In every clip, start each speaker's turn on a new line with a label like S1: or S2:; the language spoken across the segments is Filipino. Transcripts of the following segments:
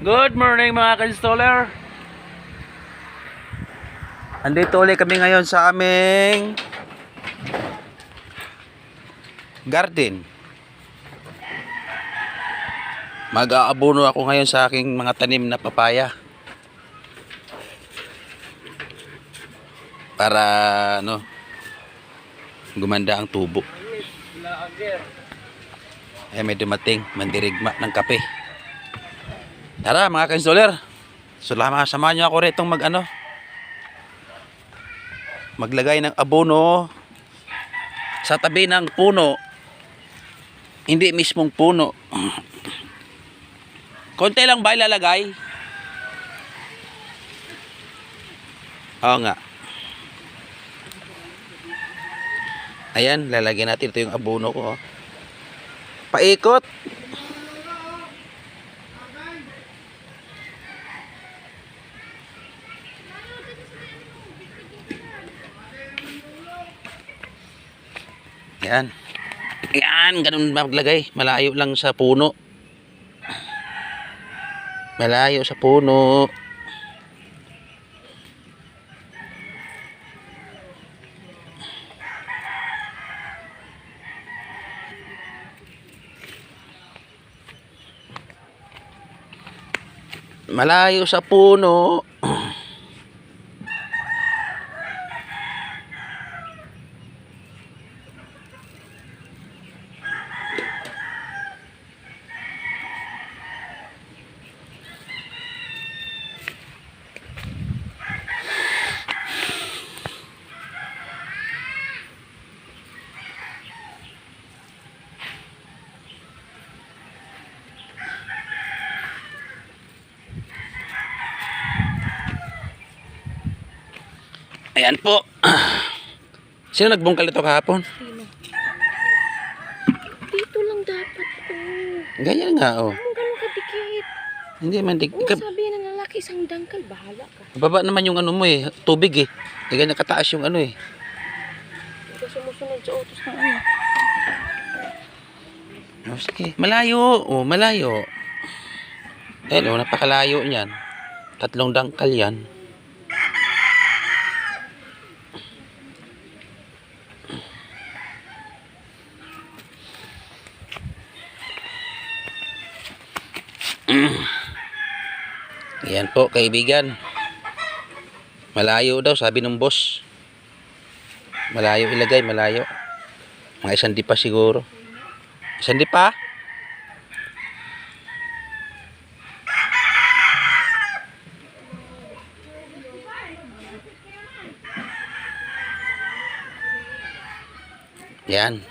S1: Good morning mga ka-installer. Andito ulit kami ngayon sa aming garden. Mag-aabono ako ngayon sa aking mga tanim na papaya. Para ano gumanda ang tubo. Eh may dumating mandirigma ng kape. Tara mga ka-installer. Sulama samahan niyo ako rito mag ano. Maglagay ng abono sa tabi ng puno. Hindi mismong puno. Konti lang ba ilalagay? Oo nga. Ayan, lalagyan natin ito yung abono ko. oh. Paikot. Yan. Yan, ganun maglagay. Malayo lang sa puno. Malayo sa puno. Malayo sa puno. Ayan po. Sino nagbungkal ito kahapon?
S2: Sino? Dito lang dapat, oh.
S1: Ganyan nga, oh.
S2: Anong ganun kadikit?
S1: Hindi man, di,
S2: Oo,
S1: ka,
S2: sabi ng lalaki, isang dangkal, bahala ka.
S1: baba naman yung ano mo eh, tubig eh. Hindi ganyan kataas yung ano eh.
S2: Hindi sumusunod sa utos ng ano.
S1: Oh, sige, malayo. Oh, malayo. Eh, oh, napakalayo niyan. Tatlong dangkal yan. Yan po, kaibigan. Malayo daw, sabi ng boss. Malayo ilagay, malayo. Mga isang di pa siguro. Isang di pa? Yan.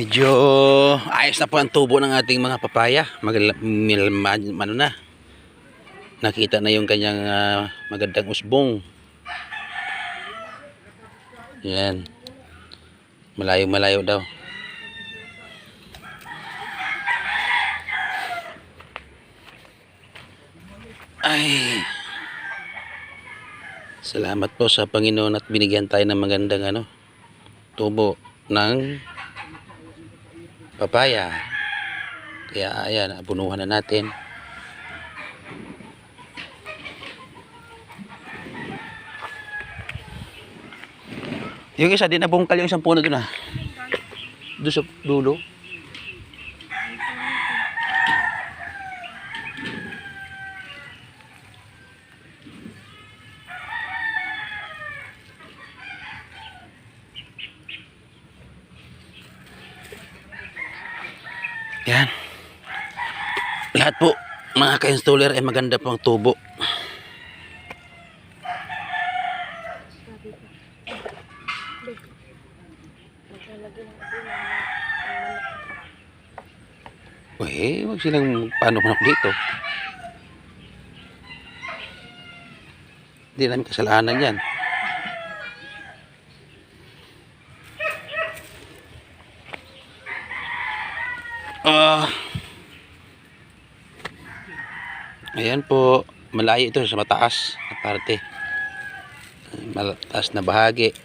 S1: Medyo ayos na po ang tubo ng ating mga papaya. Mag, mil, ano na. Nakita na yung kanyang ah, magandang usbong. Yan. Malayo-malayo daw. Ay. Salamat po sa Panginoon at binigyan tayo ng magandang ano, tubo ng papaya. Kaya ayan, abunuhan na natin. Yung isa din nabungkal yung isang puno doon ah. Doon sa dulo. Yan. Lahat po, mga ka-installer ay maganda po ang tubo. Eh, wag silang paano manok dito. Hindi namin kasalanan yan. Ah. ayan po, malayo ito sa mataas na parte. Mataas na bahagi.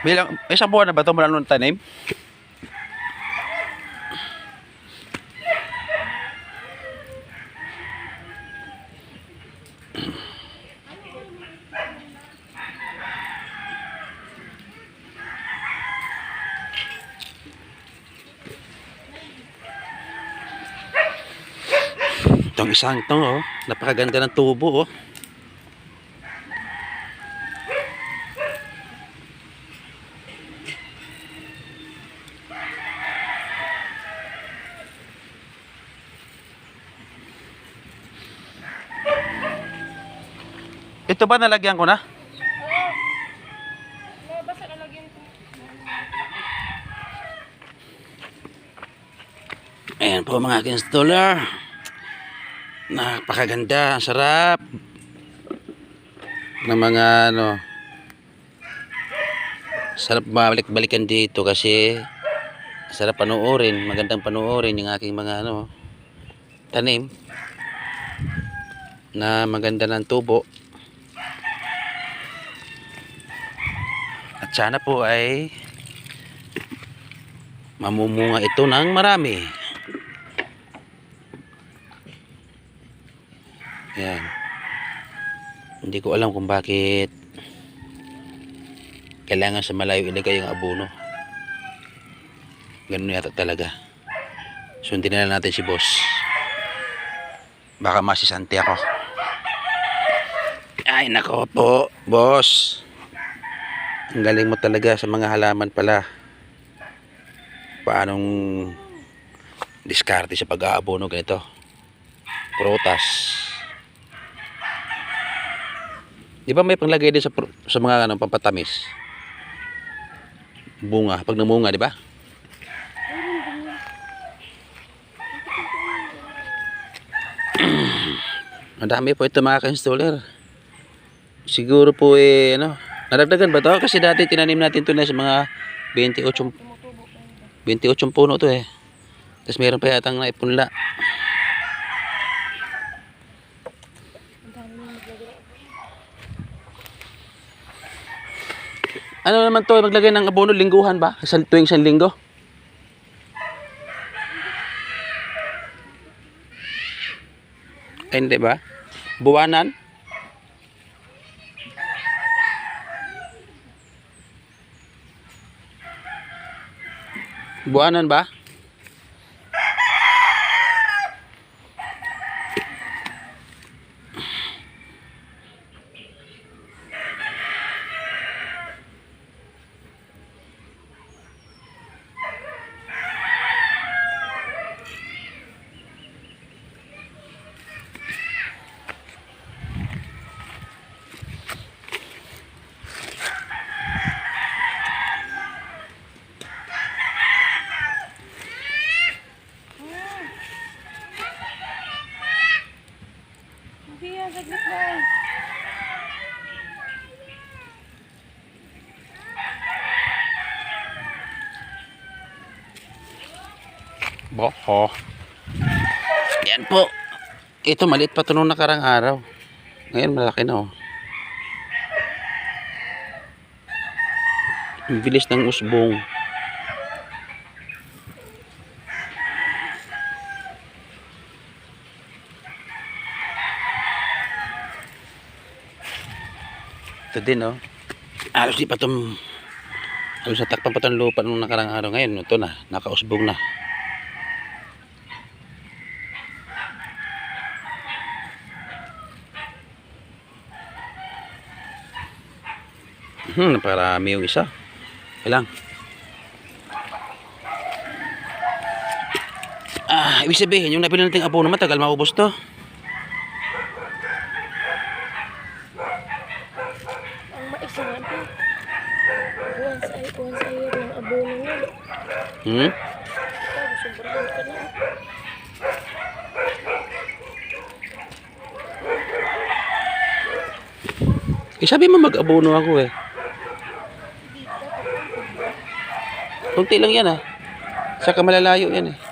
S1: Bilang, isang buwan na ba ito mula nung tanim? Itong isang to, oh. Napakaganda ng tubo, oh. Ito ba nalagyan ko na? Ayan po mga kinstoller. Napakaganda, ang sarap. Ng mga ano. Sarap balik-balikan dito kasi sarap panoorin, magandang panoorin yung aking mga ano tanim na maganda ng tubo. At sana po ay mamumunga ito ng marami. Yan. Hindi ko alam kung bakit kailangan sa malayo ilagay yung abono. Ganun yata talaga. Sundin na natin si boss. Baka masisante ako. Ay nako po, boss. Ang galing mo talaga sa mga halaman pala. Paanong diskarte sa pag-aabono ganito? Prutas. Di ba may panglagay din sa, sa mga ano, pampatamis? Bunga. Pag namunga, di ba? Madami po ito mga ka-installer. Siguro po eh, ano, nadagdagan ba to? Kasi dati tinanim natin to na sa mga 28,
S2: Tumutubo pa yun.
S1: 28 puno to eh. Tapos meron pa yatang naipunla.
S2: Ang dami na naglagay.
S1: Ano naman to, maglagay ng abono lingguhan ba? Sa tuwing isang linggo? Ay, hindi ba? Buwanan? Buwanan ba? Boho. Yan po. Ito maliit pa ito nung nakarang araw. Ngayon malaki na oh. Ang bilis ng usbong. Ito din oh. Alos di pa itong Halos natakpan pa itong lupa nung nakarang araw. Ngayon ito na. Nakausbong na. Hmm, naparami yung isa. Kailang. Ah, ibig sabihin, yung napili nating abono matagal maubos to.
S2: Ang mais na nga pa. Once ay, once a year yung abono niya.
S1: Hmm?
S2: Sobrang ka na.
S1: Eh, sabi mo mag-abono ako eh. Kunti lang yan ah. Saka malalayo yan eh.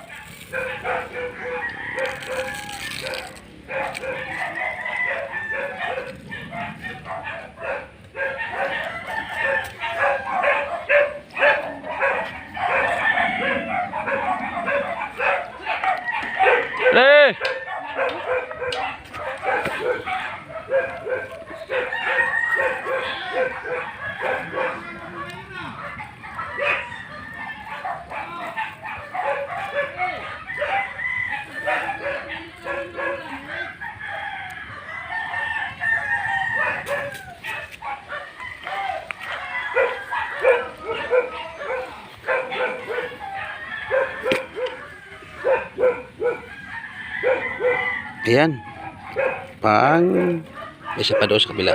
S1: Ayan. Pang isa pa doon sa kabila.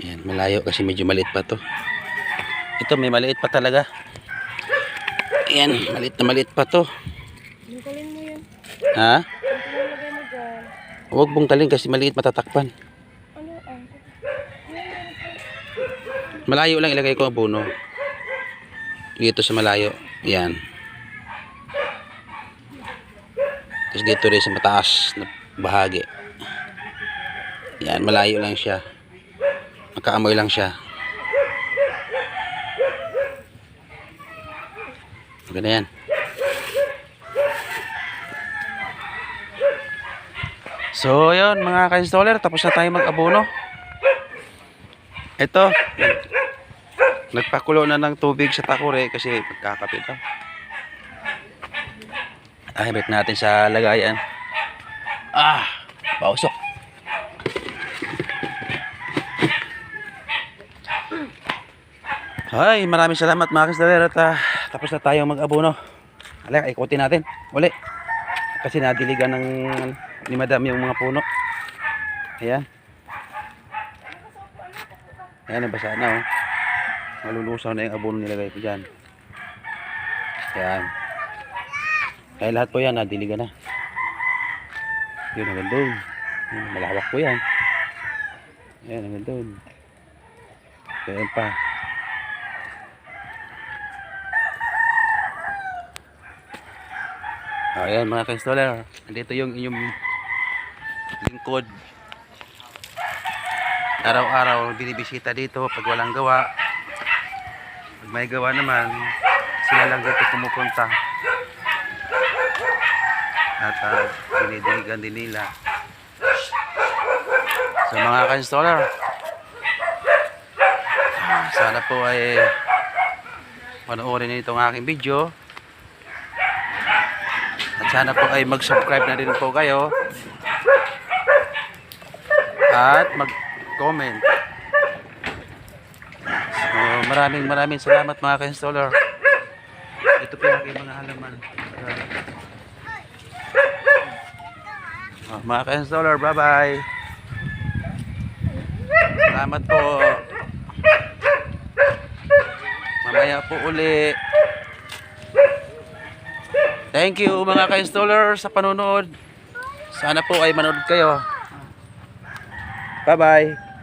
S1: Ayan, malayo kasi medyo maliit pa to. Ito may maliit pa talaga. Ayan, maliit na maliit pa to.
S2: Bungkalin mo yan.
S1: Ha?
S2: Bungkalin mo dyan.
S1: Huwag bungkalin kasi maliit matatakpan.
S2: Ano ang?
S1: Malayo lang ilagay ko ang puno. Dito sa malayo. Yan. Tapos dito rin sa mataas na bahagi. Yan, malayo lang siya. Makaamoy lang siya. Maganda yan. So, yun mga ka-installer, tapos na tayo mag-abono. Ito, nagpakulo na ng tubig sa takure kasi magkakapit daw. Ahibit natin sa lagayan. Ah, pausok. Hay, maraming salamat mga kisdaler at ah, tapos na tayong mag-abono. Alek, ikutin natin. Uli. Kasi nadiligan ng ni madam yung mga puno. Ayan. Ayan, nabasa na oh. Malulusaw na yung abono nilagay ko dyan. Ayan. Kaya lahat po yan, nadiligan na. Yun, hanggang doon. Malawak po yan. Ayan, hanggang doon. Ayan pa. Ayan mga ka-installer. Nandito yung inyong lingkod. Araw-araw binibisita dito pag walang gawa. Pag may gawa naman, sila lang dito pumupunta. At uh, dinidiligan din nila. So mga ka-installer, ah, sana po ay panoorin niyo itong aking video. At sana po ay mag-subscribe na din po kayo. At mag-comment. Maraming maraming salamat mga ka-installer. Ito po yung mga halaman. Uh, mga ka-installer, bye-bye. Salamat po. Mamaya po uli. Thank you mga ka-installer sa panonood. Sana po ay manood kayo. Bye-bye.